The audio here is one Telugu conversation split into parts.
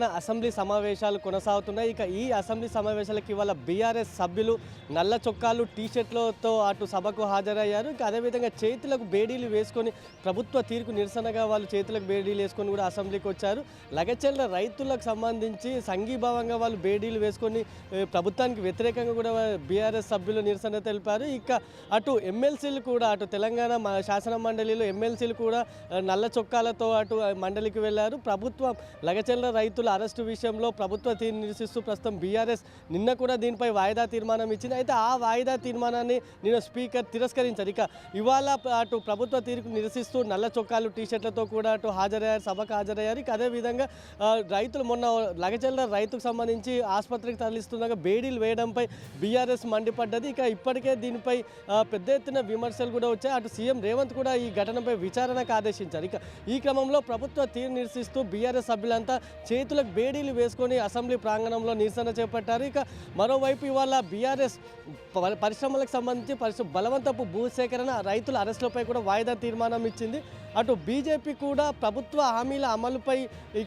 తెలంగాణ అసెంబ్లీ సమావేశాలు కొనసాగుతున్నాయి. ఇక ఈ అసెంబ్లీ సమావేశాలకు ఇవాళ బీఆర్ఎస్ సభ్యులు నల్ల చొక్కాలు టీషర్ట్లతో అటు సభకు హాజరయ్యారు. ఇక అదేవిధంగా చేతులకు బేడీలు వేసుకొని ప్రభుత్వ తీరుకు నిరసనగా వాళ్ళు చేతులకు బేడీలు వేసుకొని కూడా అసెంబ్లీకి వచ్చారు. లగచెల్ల రైతులకు సంబంధించి సంఘీభావంగా వాళ్ళు బేడీలు వేసుకొని ప్రభుత్వానికి వ్యతిరేకంగా కూడా బీఆర్ఎస్ సభ్యులు నిరసన తెలిపారు. ఇక అటు ఎమ్మెల్సీలు కూడా అటు తెలంగాణ శాసన మండలిలో ఎమ్మెల్సీలు కూడా నల్ల చొక్కాలతో అటు మండలికి వెళ్ళారు. ప్రభుత్వం లగచెల్ల రైతుల అరెస్టు విషయంలో ప్రభుత్వ తీరు నిరసిస్తూ ప్రస్తుతం బీఆర్ఎస్ నిన్న కూడా దీనిపై వాయిదా తీర్మానం ఇచ్చింది. అయితే ఆ వాయిదా తీర్మానాన్ని నిన్న స్పీకర్ తిరస్కరించారు. ఇక ఇవాళ అటు ప్రభుత్వ తీరుకు నిరసిస్తూ నల్ల చొక్కాలు టీషర్ట్లతో కూడా అటు హాజరయ్యారు సభకు హాజరయ్యారు. ఇక అదేవిధంగా రైతులు మొన్న లగచల్ల రైతుకు సంబంధించి ఆసుపత్రికి తరలిస్తుండగా బేడీలు వేయడంపై బీఆర్ఎస్ మండిపడ్డది. ఇక ఇప్పటికే దీనిపై పెద్ద ఎత్తున విమర్శలు కూడా వచ్చాయి. అటు సీఎం రేవంత్ కూడా ఈ ఘటనపై విచారణకు ఆదేశించారు. ఇక ఈ క్రమంలో ప్రభుత్వ తీరు నిరసిస్తూ బీఆర్ఎస్ సభ్యులంతా చేతులకు బేడీలు వేసుకొని అసెంబ్లీ ప్రాంగణంలో నిరసన చేపట్టారు. ఇక మరోవైపు ఇవాళ బీఆర్ఎస్ పరిశ్రమలకు సంబంధించి పరిశ్రమ బలవంతపు భూసేకరణ రైతుల అరెస్టులపై కూడా వాయిదా తీర్మానం ఇచ్చింది. అటు బీజేపీ కూడా ప్రభుత్వ హామీల అమలుపై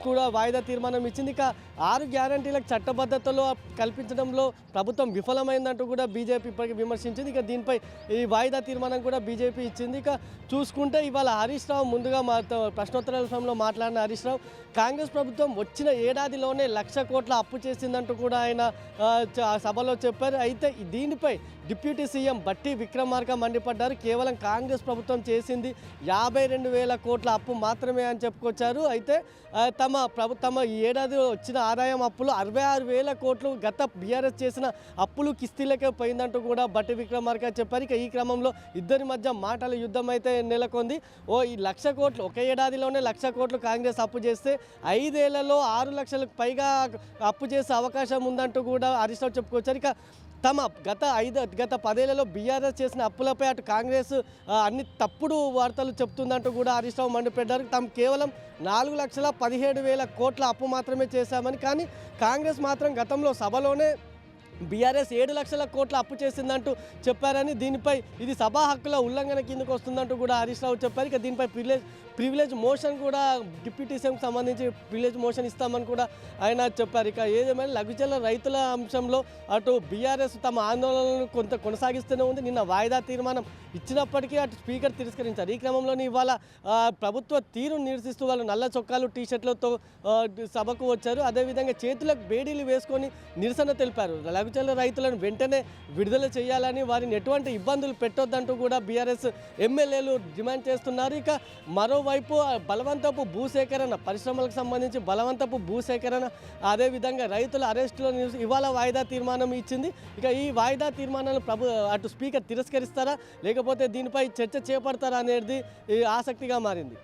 కూడా వాయిదా తీర్మానం ఇచ్చింది. ఇక ఆరు గ్యారంటీలకు చట్టబద్ధతలో కల్పించడంలో ప్రభుత్వం విఫలమైందంటూ కూడా బీజేపీ ఇప్పటికీ విమర్శించింది. ఇక దీనిపై ఈ వాయిదా తీర్మానం కూడా బీజేపీ ఇచ్చింది. ఇక చూసుకుంటే ఇవాళ హరీష్ రావు ముందుగా మా ప్రశ్నోత్తరాల సమయంలో మాట్లాడిన హరీష్ రావు కాంగ్రెస్ ప్రభుత్వం వచ్చిన ఏడాదిలోనే లక్ష కోట్ల అప్పు చేసిందంటూ కూడా ఆయన సభలో చెప్పారు. అయితే దీనిపై డిప్యూటీ సీఎం బట్టి విక్రమార్క మండిపడ్డారు. కేవలం కాంగ్రెస్ ప్రభుత్వం చేసింది యాభై రెండు వేల కోట్ల అప్పు మాత్రమే అని చెప్పుకొచ్చారు. అయితే తమ ప్రభు తమ ఈ ఏడాది వచ్చిన ఆదాయం అప్పులు అరవై ఆరు వేల కోట్లు గత బీఆర్ఎస్ చేసిన అప్పులు కిస్తీలకే పోయిందంటూ కూడా బట్టి విక్రమార్క చెప్పారు. ఇక ఈ క్రమంలో ఇద్దరి మధ్య మాటల యుద్ధం అయితే నెలకొంది. ఓ ఈ లక్ష కోట్లు ఒక ఏడాదిలోనే లక్ష కోట్లు కాంగ్రెస్ అప్పు చేస్తే ఐదేళ్ళలో ఆరు ఆరు లక్షలకు పైగా అప్పు చేసే అవకాశం ఉందంటూ కూడా హరీష్ రావు చెప్పుకొచ్చారు. ఇక తమ గత ఐదు గత పదేళ్ళలో బీఆర్ఎస్ చేసిన అప్పులపై అటు కాంగ్రెస్ అన్ని తప్పుడు వార్తలు చెప్తుందంటూ కూడా హరీష్ రావు మండిపెట్టారు తాము కేవలం నాలుగు లక్షల పదిహేడు వేల కోట్ల అప్పు మాత్రమే చేశామని కానీ కాంగ్రెస్ మాత్రం గతంలో సభలోనే బీఆర్ఎస్ ఏడు లక్షల కోట్ల అప్పు చేసిందంటూ చెప్పారని దీనిపై ఇది సభా హక్కుల ఉల్లంఘన కిందకు వస్తుందంటూ కూడా హరీష్ రావు చెప్పారు. ఇక దీనిపై ప్రివిలేజ్ ప్రివిలేజ్ మోషన్ కూడా డిప్యూటీ సీఎంకి సంబంధించి ప్రివిలేజ్ మోషన్ ఇస్తామని కూడా ఆయన చెప్పారు. ఇక ఏదేమైనా లఘుచల రైతుల అంశంలో అటు బీఆర్ఎస్ తమ ఆందోళనలను కొంత కొనసాగిస్తూనే ఉంది. నిన్న వాయిదా తీర్మానం ఇచ్చినప్పటికీ అటు స్పీకర్ తిరస్కరించారు. ఈ క్రమంలోనే ఇవాళ ప్రభుత్వ తీరును నిరసిస్తూ వాళ్ళు నల్ల చొక్కాలు టీ షర్ట్లతో సభకు వచ్చారు. అదేవిధంగా చేతులకు బేడీలు వేసుకొని నిరసన తెలిపారు. లఘుచల రైతులను వెంటనే విడుదల చేయాలని వారిని ఎటువంటి ఇబ్బందులు పెట్టొద్దంటూ కూడా బీఆర్ఎస్ ఎమ్మెల్యేలు డిమాండ్ చేస్తున్నారు. ఇక మరోవైపు బలవంతపు భూసేకరణ పరిశ్రమలకు సంబంధించి బలవంతపు భూసేకరణ అదేవిధంగా రైతుల అరెస్టులో ఇవాళ వాయిదా తీర్మానం ఇచ్చింది. ఇక ఈ వాయిదా తీర్మానాలు ప్రభు అటు స్పీకర్ తిరస్కరిస్తారా? లేకపోతే దీనిపై చర్చ చేపడతారా అనేది ఆసక్తిగా మారింది.